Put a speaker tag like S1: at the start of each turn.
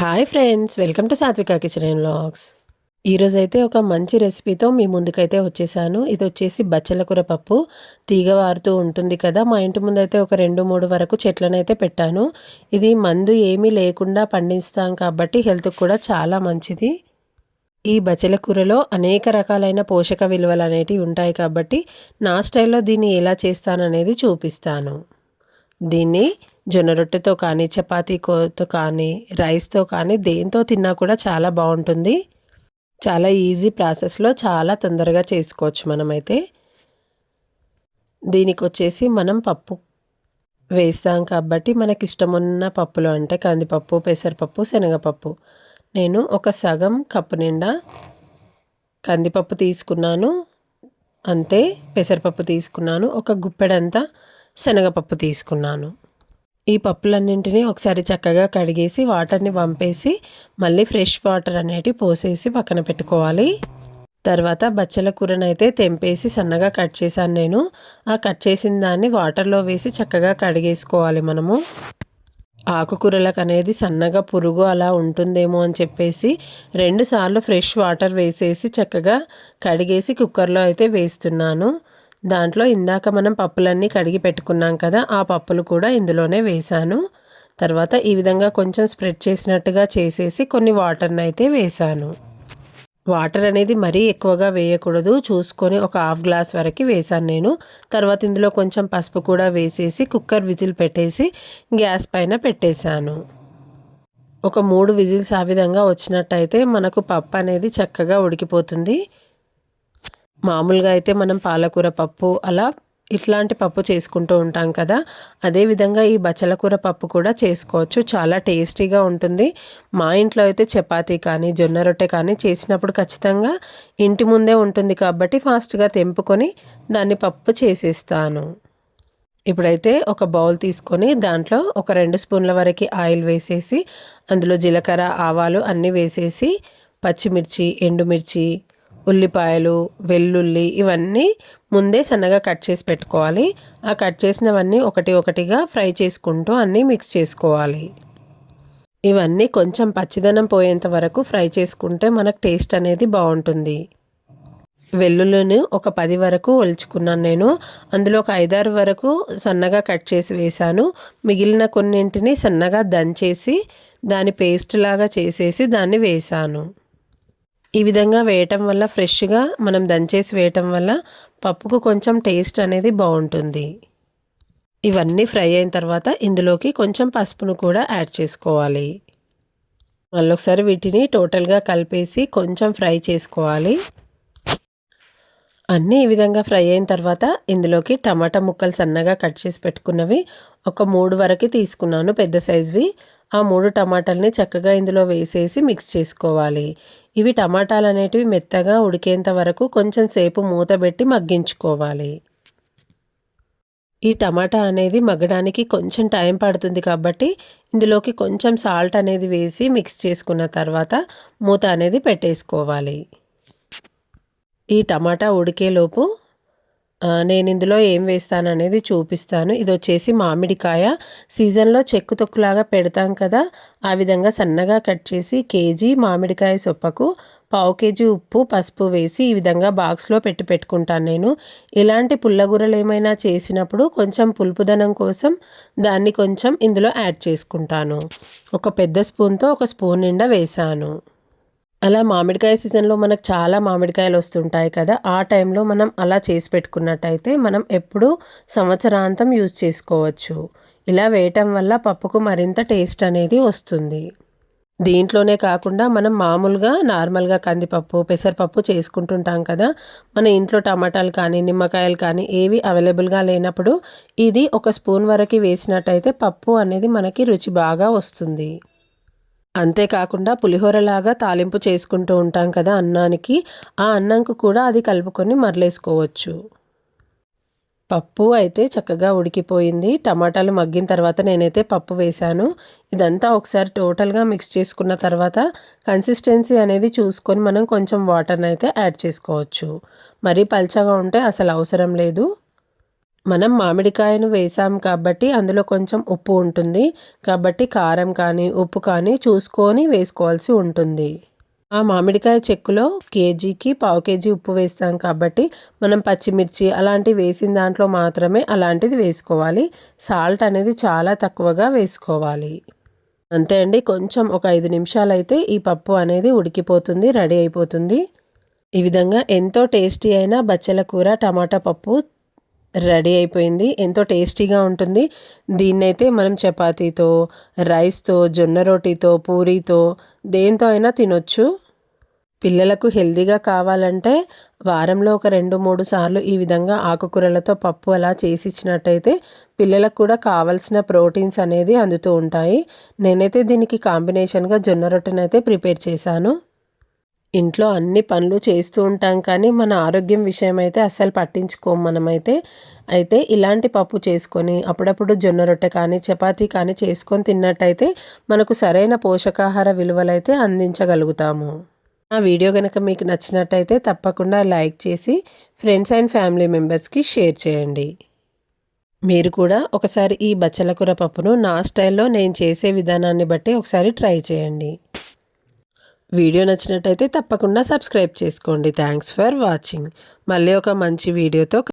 S1: Hi friends welcome to Satvika kitchen logs ఈరోజైతే ఈరోజు అయితే ఒక మంచి రెసిపీతో మీ ముందుకైతే వచ్చేసాను. ఇది వచ్చేసి బచ్చల కూర పప్పు. తీగ వారుతూ ఉంటుంది కదా మా ఇంటి ముందు అయితే ఒక రెండు మూడు వరకు చెట్లనైతే పెట్టాను. ఇది మందు ఏమీ లేకుండా పండిస్తాం కాబట్టి హెల్త్కి కూడా చాలా మంచిది. ఈ బచ్చల కూరలో అనేక రకాలైన పోషక విలువలు అనేటివి ఉంటాయి కాబట్టి నా స్టైల్లో దీన్ని ఎలా చేస్తాననేది చూపిస్తాను. దీన్ని జొన్న రొట్టెతో కానీ చపాతీతో కానీ రైస్తో కానీ దేంతో తిన్నా కూడా చాలా బాగుంటుంది. చాలా ఈజీ ప్రాసెస్లో చాలా తొందరగా చేసుకోవచ్చు మనమైతే. దీనికి వచ్చేసి మనం పప్పు వేస్తాం కాబట్టి మనకి ఇష్టం ఉన్న పప్పులు అంటే కందిపప్పు పెసరపప్పు శనగపప్పు. నేను ఒక సగం కప్పు నిండా కందిపప్పు తీసుకున్నాను అంతే. పెసరపప్పు తీసుకున్నాను ఒక గుప్పెడంతా శనగపప్పు తీసుకున్నాను. ఈ పప్పులన్నింటినీ ఒకసారి చక్కగా కడిగేసి వాటర్ని పంపేసి మళ్ళీ ఫ్రెష్ వాటర్ అనేటివి పోసేసి పక్కన పెట్టుకోవాలి. తర్వాత బచ్చల కూరను అయితే తెంపేసి సన్నగా కట్ చేశాను నేను. ఆ కట్ చేసిన దాన్ని వాటర్లో వేసి చక్కగా కడిగేసుకోవాలి మనము. ఆకుకూరలకు అనేది సన్నగా పురుగు అలా ఉంటుందేమో అని చెప్పేసి రెండుసార్లు ఫ్రెష్ వాటర్ వేసేసి చక్కగా కడిగేసి కుక్కర్లో అయితే వేస్తున్నాను. దాంట్లో ఇందాక మనం పప్పులన్నీ కడిగి పెట్టుకున్నాం కదా ఆ పప్పులు కూడా ఇందులోనే వేశాను. తర్వాత ఈ విధంగా కొంచెం స్ప్రెడ్ చేసినట్టుగా చేసేసి కొన్ని వాటర్ని అయితే వేశాను. వాటర్ అనేది మరీ ఎక్కువగా వేయకూడదు. చూసుకొని ఒక హాఫ్ గ్లాస్ వరకు వేశాను నేను. తర్వాత ఇందులో కొంచెం పసుపు కూడా వేసేసి కుక్కర్ విజిల్ పెట్టేసి గ్యాస్ పైన పెట్టేశాను. ఒక మూడు విజిల్స్ ఆ విధంగా వచ్చినట్టయితే మనకు పప్పు అనేది చక్కగా ఉడికిపోతుంది. మామూలుగా అయితే మనం పాలకూర పప్పు అలా ఇట్లాంటి పప్పు చేసుకుంటూ ఉంటాం కదా. అదేవిధంగా ఈ బచ్చల కూర పప్పు కూడా చేసుకోవచ్చు. చాలా టేస్టీగా ఉంటుంది. మా ఇంట్లో అయితే చపాతీ కానీ జొన్న రొట్టె కానీ చేసినప్పుడు ఖచ్చితంగా ఇంటి ముందే ఉంటుంది కాబట్టి ఫాస్ట్గా తెంపుకొని దాన్ని పప్పు చేసేస్తాను. ఇప్పుడైతే ఒక బౌల్ తీసుకొని దాంట్లో ఒక రెండు స్పూన్ల వరకు ఆయిల్ వేసేసి అందులో జీలకర్ర ఆవాలు అన్నీ వేసేసి పచ్చిమిర్చి ఎండుమిర్చి ఉల్లిపాయలు వెల్లుల్లి ఇవన్నీ ముందే సన్నగా కట్ చేసి పెట్టుకోవాలి. ఆ కట్ చేసినవన్నీ ఒకటి ఒకటిగా ఫ్రై చేసుకుంటూ అన్నీ మిక్స్ చేసుకోవాలి. ఇవన్నీ కొంచెం పచ్చిదనం పోయేంత వరకు ఫ్రై చేసుకుంటే మనకు టేస్ట్ అనేది బాగుంటుంది. వెల్లుల్లిని ఒక పది వరకు ఒలుచుకున్నాను నేను. అందులో ఒక ఐదారు వరకు సన్నగా కట్ చేసి వేశాను. మిగిలిన కొన్నింటిని సన్నగా దంచేసి దాని పేస్ట్ లాగా చేసేసి దాన్ని వేశాను. ఈ విధంగా వేయటం వల్ల ఫ్రెష్గా మనం దంచేసి వేయటం వల్ల పప్పుకు కొంచెం టేస్ట్ అనేది బాగుంటుంది. ఇవన్నీ ఫ్రై అయిన తర్వాత ఇందులోకి కొంచెం పసుపును కూడా యాడ్ చేసుకోవాలి. మళ్ళీ ఒకసారి వీటిని టోటల్గా కలిపేసి కొంచెం ఫ్రై చేసుకోవాలి. అన్నీ ఈ విధంగా ఫ్రై అయిన తర్వాత ఇందులోకి టమాటా ముక్కలు సన్నగా కట్ చేసి పెట్టుకున్నవి ఒక మూడు వరకు తీసుకున్నాను పెద్ద సైజువి. ఆ మూడు టమాటాలని చక్కగా ఇందులో వేసేసి మిక్స్ చేసుకోవాలి. ఇవి టమాటాలు అనేటివి మెత్తగా ఉడికేంత వరకు కొంచెం సేపు మూత పెట్టి మగ్గించుకోవాలి. ఈ టమాటా అనేది మగ్గడానికి కొంచెం టైం పడుతుంది కాబట్టి ఇందులోకి కొంచెం సాల్ట్ అనేది వేసి మిక్స్ చేసుకున్న తర్వాత మూత అనేది పెట్టేసుకోవాలి. ఈ టమాటా ఉడికేలోపు నేను ఇందులో ఏం వేస్తాను అనేది చూపిస్తాను. ఇది వచ్చేసి మామిడికాయ. సీజన్లో చెక్కు తొక్కులాగా పెడతాం కదా ఆ విధంగా సన్నగా కట్ చేసి కేజీ మామిడికాయ సొప్పకు పావు కేజీ ఉప్పు పసుపు వేసి ఈ విధంగా బాక్స్లో పెట్టి పెట్టుకుంటాను నేను. ఇలాంటి పుల్లగూరలు ఏమైనా చేసినప్పుడు కొంచెం పులుపుదనం కోసం దాన్ని కొంచెం ఇందులో యాడ్ చేసుకుంటాను. ఒక పెద్ద స్పూన్తో ఒక స్పూన్ నిండా వేసాను అలా మామిడికాయ సీజన్లో మనకు చాలా మామిడికాయలు వస్తుంటాయి కదా ఆ టైంలో మనం అలా చేసి పెట్టుకున్నట్టయితే మనం ఎప్పుడూ సంవత్సరాంతం యూజ్ చేసుకోవచ్చు. ఇలా వేయటం వల్ల పప్పుకు మరింత టేస్ట్ అనేది వస్తుంది. దీంట్లోనే కాకుండా మనం మామూలుగా నార్మల్గా కందిపప్పు పెసరపప్పు చేసుకుంటుంటాం కదా మన ఇంట్లో టమాటాలు కానీ నిమ్మకాయలు కానీ ఏవి అవైలబుల్గా లేనప్పుడు ఇది ఒక స్పూన్ వరకు వేసినట్టయితే పప్పు అనేది మనకి రుచి బాగా వస్తుంది. అంతేకాకుండా పులిహోరలాగా తాలింపు చేసుకుంటూ ఉంటాం కదా అన్నానికి ఆ అన్నంకు కూడా అది కలుపుకొని మరలేసుకోవచ్చు. పప్పు అయితే చక్కగా ఉడికిపోయింది. టమాటాలు మగ్గిన తర్వాత నేనైతే పప్పు వేశాను. ఇదంతా ఒకసారి టోటల్గా మిక్స్ చేసుకున్న తర్వాత కన్సిస్టెన్సీ అనేది చూసుకొని మనం కొంచెం వాటర్ని అయితే యాడ్ చేసుకోవచ్చు. మరీ పల్చగా ఉంటే అసలు అవసరం లేదు. మనం మామిడికాయను వేసాం కాబట్టి అందులో కొంచెం ఉప్పు ఉంటుంది. కాబట్టి కారం కానీ ఉప్పు కానీ చూసుకొని వేసుకోవాల్సి ఉంటుంది. ఆ మామిడికాయ చెక్కులో కేజీకి పావు కేజీ ఉప్పు వేస్తాం కాబట్టి మనం పచ్చిమిర్చి అలాంటివి వేసిన దాంట్లో మాత్రమే అలాంటిది వేసుకోవాలి. సాల్ట్ అనేది చాలా తక్కువగా వేసుకోవాలి. అంతే అండి. కొంచెం ఒక ఐదు నిమిషాలు అయితే ఈ పప్పు అనేది ఉడికిపోతుంది రెడీ అయిపోతుంది. ఈ విధంగా ఎంతో టేస్టీ అయిన బచ్చల కూర టమాటా పప్పు రెడీ అయిపోయింది. ఎంతో టేస్టీగా ఉంటుంది. దీన్నైతే మనం చపాతీతో రైస్తో జొన్న రోటీతో పూరీతో దేంతో అయినా తినొచ్చు. పిల్లలకు హెల్దీగా కావాలంటే వారంలో ఒక రెండు మూడు సార్లు ఈ విధంగా ఆకుకూరలతో పప్పు అలా చేసి ఇచ్చినట్టయితే పిల్లలకు కూడా కావాల్సిన ప్రోటీన్స్ అనేది అందుతూ ఉంటాయి. నేనైతే దీనికి కాంబినేషన్గా జొన్న రొట్టెనైతే ప్రిపేర్ చేశాను. ఇంట్లో అన్ని పనులు చేస్తూ ఉంటాం కానీ మన ఆరోగ్యం విషయం అయితే అస్సలు పట్టించుకోము మనమైతే. అయితే ఇలాంటి పప్పు చేసుకొని అప్పుడప్పుడు జొన్న రొట్టె కానీ చపాతీ కానీ చేసుకొని తిన్నట్టయితే మనకు సరైన పోషకాహార విలువలైతే అందించగలుగుతాము. ఆ వీడియో కనుక మీకు నచ్చినట్టయితే తప్పకుండా లైక్ చేసి ఫ్రెండ్స్ అండ్ ఫ్యామిలీ మెంబర్స్కి షేర్ చేయండి. మీరు కూడా ఒకసారి ఈ బచ్చల కూర పప్పును నా స్టైల్లో నేను చేసే విధానాన్ని బట్టి ఒకసారి ట్రై చేయండి. వీడియో నచ్చినట్టయితే తప్పకుండా సబ్స్క్రైబ్ చేసుకోండి. థ్యాంక్స్ ఫర్ వాచింగ్ మళ్ళీ ఒక మంచి వీడియోతో